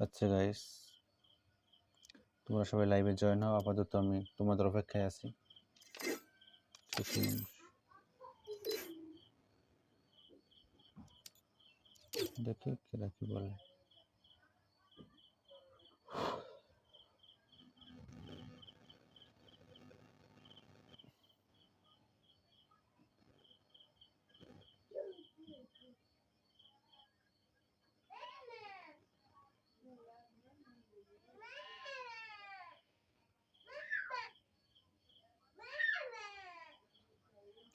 আচ্ছা গাইস তোমরা সবাই লাইভে জয়েন হও। আপাতত আমি তোমাদের অপেক্ষায় আছি। দেখি কে কি বলে।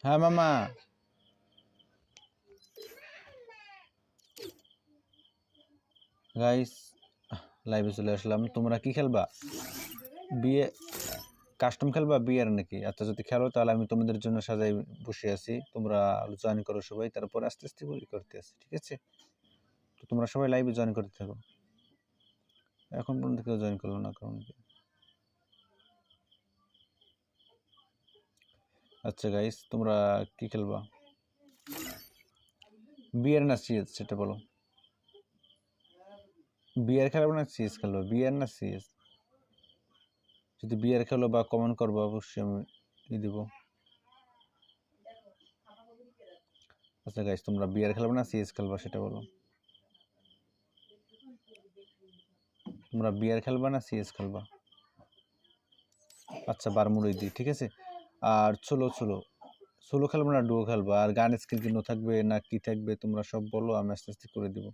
হ্যাঁ মামা। গাইস লাইভে চলে আসলাম। তোমরা কি খেলবা? বিয়ে কাস্টম খেলবা? বিয়ের নাকি? আচ্ছা যদি খেলো, তাহলে আমি তোমাদের জন্য সাজাই বসে আছি। তোমরা জয়েন করো সবাই। তারপর আস্তে আস্তে করতে আছি, ঠিক আছে? তো তোমরা সবাই লাইভে জয়েন করতে থাকো। এখন পর্যন্ত কেউ জয়েন করল না, কারণ আচ্ছা গাইস তোমরা কি খেলবা? বিয়ার না সিএস, সেটা বলো। বিয়ার খেলব না সিএস খেলব। বিয়ার না সিএস? যদি বিয়ার খেলো বা কমেন্ট করব, অবশ্যই আমি ই দিব। আচ্ছা গাইস তোমরা বিয়ার খেলবে না সিএস খেলবা, সেটা বলো। তোমরা বিয়ার খেলবা না সিএস খেলবা? আচ্ছা বারমুড়ই দিই, ঠিক আছে? আর চলো চলো সোলো খেলব না ডুও খেলব। আর গান স্কিল কিনো থাকবে, না কি থাকবে, তোমরা সব বলো, আমি আস্তে আস্তে করে দিব।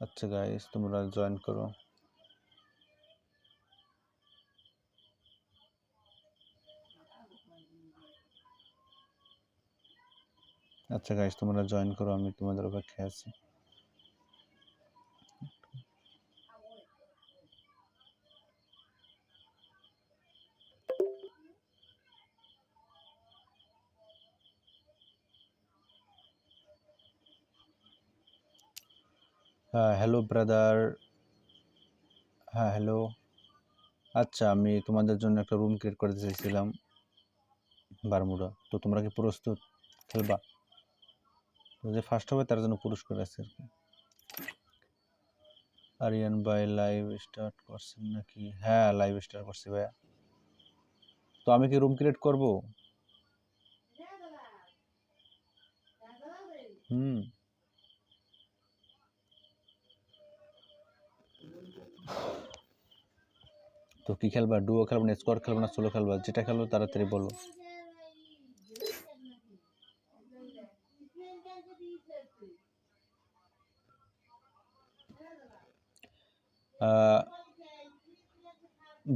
আচ্ছা গাইস তোমরা জয়েন করো। আচ্ছা গাইস তোমরা জয়েন করো, আমি তোমাদের অপেক্ষায় আছি। হ্যাঁ হ্যালো ব্রাদার হ্যাঁ হ্যালো আচ্ছা আমি তোমাদের জন্য একটা রুম ক্রিয়েট করতে চাইছিলাম, বারমুডা। তো তোমরা কি প্রস্তুত? খেলবা? যে ফার্স্ট হবে তার জন্য পুরস্কার আছে আর কি। আরিয়ান ভাই লাইভ স্টার্ট করছেন নাকি? হ্যাঁ লাইভ স্টার্ট করছি ভাইয়া। তো আমি কি রুম ক্রিয়েট করব? হুম। তো কি খেলবা? ডুও খেলবা না স্কোয়াড খেলবা না সোলো খেলবা? যেটা খেলব তাড়াতাড়ি বলো।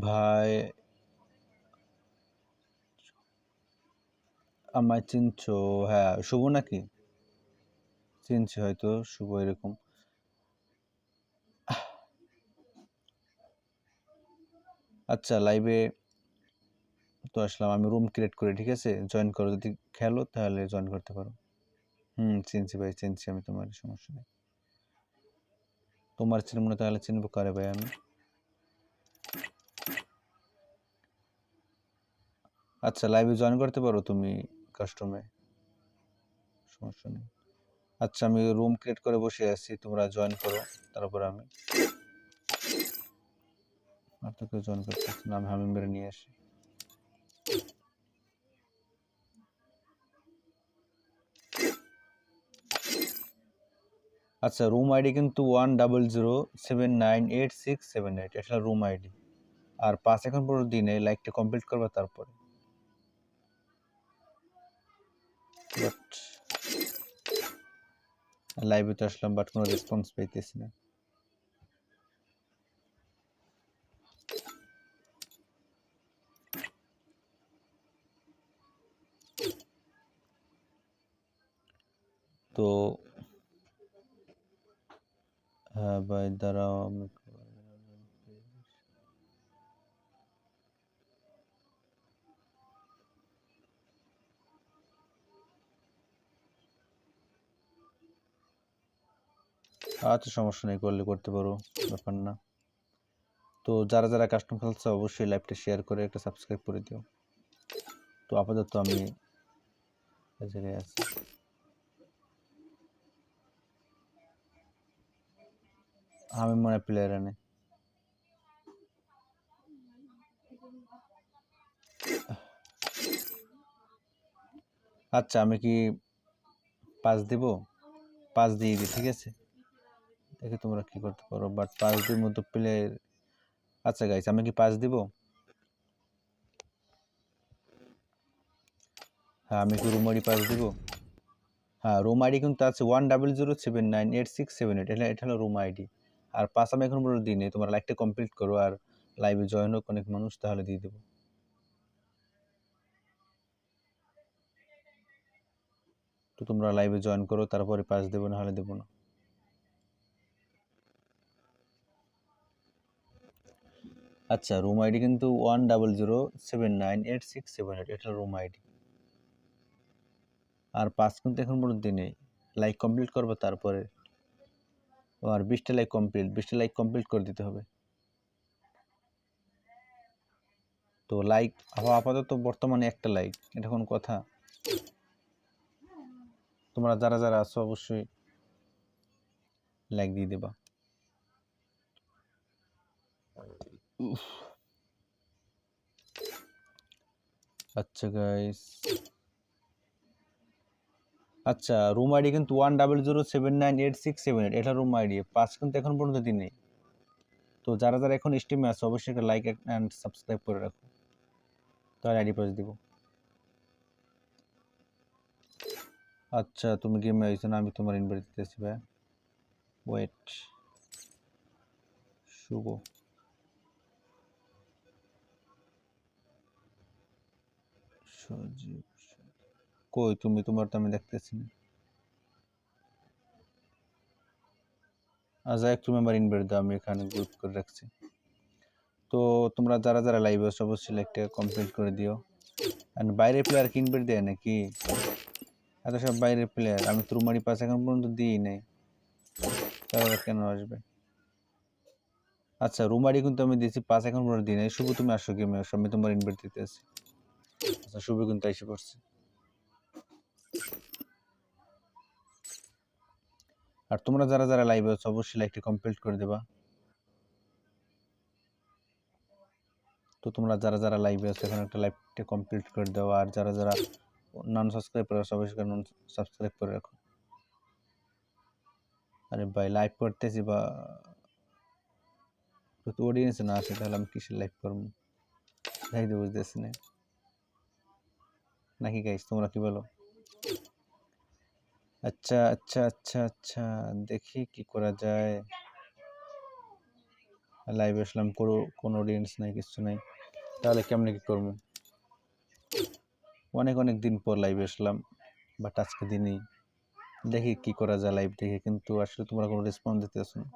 ভাই, আমায় চিনছো? হ্যাঁ শুভ নাকি? চিনছি হয়তো, শুভ এরকম। আচ্ছা লাইভে তো আসলাম, আমি রুম ক্রিয়েট করি, ঠিক আছে? জয়েন করো, যদি খেলো, তাহলে জয়েন করতে পারো। হুম, চিনছি ভাই, চিনছি আমি তোমার, সমস্যা নেই। তোমার চিনব না তাহলে চিনবো কারে ভাই আমি। আচ্ছা লাইভে জয়েন করতে পারো তুমি কাস্টমে সমস্যা নেই। আচ্ছা আমি রুম ক্রিয়েট করে বসে আছি, তোমরা জয়েন করো, তারপর আমি। আর তো কেউ জয়েন করতে আমি হামিম বেড়ে নিয়ে আসি। আচ্ছা রুম আইডি কিন্তু one double zero seven nine eight six seven eight এটা রুম আইডি আর পাঁচ এখন পর দিনে লাইকটা কমপ্লিট করবে তারপরে। লাইভে তো আসলাম বাট কোনো রেসপন্স পাইতেছি না। তো হ্যাঁ ভাই, দাঁড়াও, আমি আচ্ছা সমস্যা নেই, করলে করতে পারো, ব্যাপার না। তো যারা যারা কাস্টম খেলছে, অবশ্যই লাইভটা শেয়ার করে একটা সাবস্ক্রাইব করে দিও। তো আপাতত আমি জায়গায় আছি। আমি মনে প্লেয়ার এনে আচ্ছা আমি কি পাস দিব? পাস দিয়ে দিই, ঠিক আছে? দেখে তোমরা কি করতে পারো বাট পাস দিয়ে মতো প্লেয়ার আচ্ছা গাইস আমি কি পাস দিব? হ্যাঁ আমি কি রুম আইডি পাস দিব? হ্যাঁ রুম আইডি কিন্তু আছে one double zero seven nine eight six seven eight এটা হলো রুম আইডি আর পাস আমি এখন পর্যন্ত দিই নেই তোমার লাইভটা কমপ্লিট করো আর লাইভে জয়েন হোক অনেক মানুষ, তাহলে দিয়ে দেবো। তো তোমরা লাইভে জয়েন করো, তারপরে পাস দেবো, না হলে দেবো না। আচ্ছা রুম আইডি কিন্তু one double zero seven nine eight six seven eight এটা রুম আইডি আর পাস কিন্তু এখন পর্যন্ত নেই লাইক কমপ্লিট করব তারপরে। আর বিশটা লাইক কমপ্লিট বিশটা লাইক কমপ্লিট করে দিতে হবে। তো লাইক আপাতত বর্তমানে একটা লাইক এটা কোন কথা। তোমরা যারা যারা আছো, অবশ্যই লাইক দিয়ে দেবা। আচ্ছা গাইস আচ্ছা রুম আইডি কিন্তু one double zero seven nine eight six seven eight এটা রুম আইডি পাঁচ কিন্তু এখন পর্যন্ত দিন তো যারা যারা এখন স্টিমে আছে, অবশ্যই একটা লাইক অ্যান্ড সাবস্ক্রাইব করে রাখো। তাহলে আইডি পাস দিব। আচ্ছা তুমি গেমে আইছো না, আমি তোমার ইনভাইট দিতেছি ভাই। ওয়েট শুভ। সজীব কই তুমি তোমার তো আমি দেখতেছি না। আচ্ছা একটু মেম্বার ইনভাইট দাও, আমি এখানে গ্রুপ করে রাখছি। তো তোমরা যারা যারা লাইভ আছো, অবশ্যই একটা কমপ্লিট করে দিও। আর বাইরের প্লেয়ার কি ইনভাইট দেয় নাকি? এত সব বাইরের প্লেয়ার আমি তো রুমারি পাস এখন পর্যন্ত দিই নাই। তাহলে কেন আসবে? আচ্ছা রুমারি কিন্তু আমি দিয়েছি পাঁচ এখন পর্যন্ত দিই নাই। শুভ তুমি আসো গেমে, আসো, আমি তোমার ইনভাইট দিতে আছি আচ্ছা শুভ কিন্তু এসে পড়ছে। আর তোমরা যারা যারা লাইভে আছো, অবশ্যই লাইকটি কমপ্লিট করে দেবা। তো তোমরা যারা যারা লাইভে আছো, এখানে একটা লাইভটা কমপ্লিট করে দাও। আর যারা যারা নন সাবস্ক্রাইব করে আছো, অবশ্যই নন সাবস্ক্রাইব করে রাখো। আরে ভাই লাইভ করতেছি বা তো অডিয়েন্স না আসে, তাহলে আমি কিসের লাইভ করব? দেখতে বুঝতেছি না। নাকি গাইস তোমরা কি বলো? আচ্ছা আচ্ছা আচ্ছা আচ্ছা। দেখি কি করা যায়। লাইভ আসলাম, কোনো কোনো অডিয়েন্স নাই, কিছু নাই। তাহলে কেমনে কি করব? অনেক অনেক দিন পর লাইভে আসলাম বাট আজকে দিনই। দেখি কি করা যায় লাইভ দেখে, কিন্তু আসলে তোমরা কোনো রেসপন্স দিতে না।